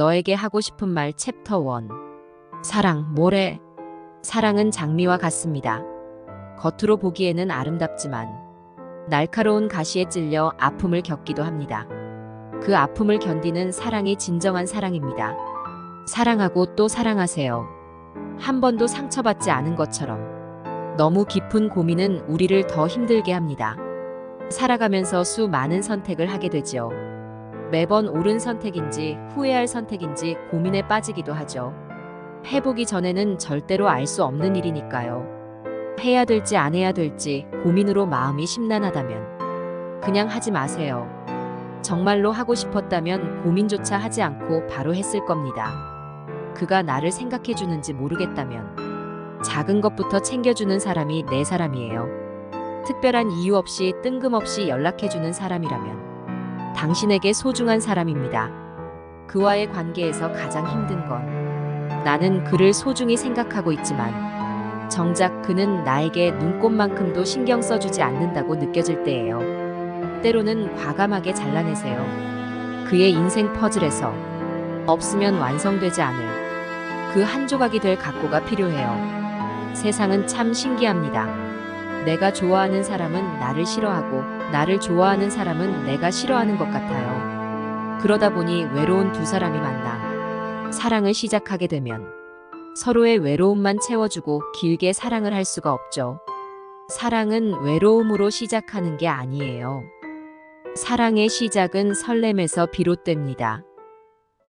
너에게 하고 싶은 말 챕터 1. 사랑, 뭐래? 사랑은 장미와 같습니다. 겉으로 보기에는 아름답지만 날카로운 가시에 찔려 아픔을 겪기도 합니다. 그 아픔을 견디는 사랑이 진정한 사랑입니다. 사랑하고 또 사랑하세요. 한 번도 상처받지 않은 것처럼 너무 깊은 고민은 우리를 더 힘들게 합니다. 살아가면서 수많은 선택을 하게 되죠. 매번 옳은 선택인지 후회할 선택인지 고민에 빠지기도 하죠. 해보기 전에는 절대로 알 수 없는 일이니까요. 해야 될지 안 해야 될지 고민으로 마음이 심란하다면 그냥 하지 마세요. 정말로 하고 싶었다면 고민조차 하지 않고 바로 했을 겁니다. 그가 나를 생각해 주는지 모르겠다면 작은 것부터 챙겨주는 사람이 내 사람이에요. 특별한 이유 없이 뜬금없이 연락해 주는 사람이라면 당신에게 소중한 사람입니다. 그와의 관계에서 가장 힘든 건 나는 그를 소중히 생각하고 있지만 정작 그는 나에게 눈꼽만큼도 신경 써주지 않는다고 느껴질 때예요. 때로는 과감하게 잘라내세요. 그의 인생 퍼즐에서 없으면 완성되지 않을 그 한 조각이 될 각고가 필요해요. 세상은 참 신기합니다. 내가 좋아하는 사람은 나를 싫어하고 나를 좋아하는 사람은 내가 싫어하는 것 같아요. 그러다 보니 외로운 두 사람이 만나 사랑을 시작하게 되면 서로의 외로움만 채워주고 길게 사랑을 할 수가 없죠. 사랑은 외로움으로 시작하는 게 아니에요. 사랑의 시작은 설렘에서 비롯됩니다.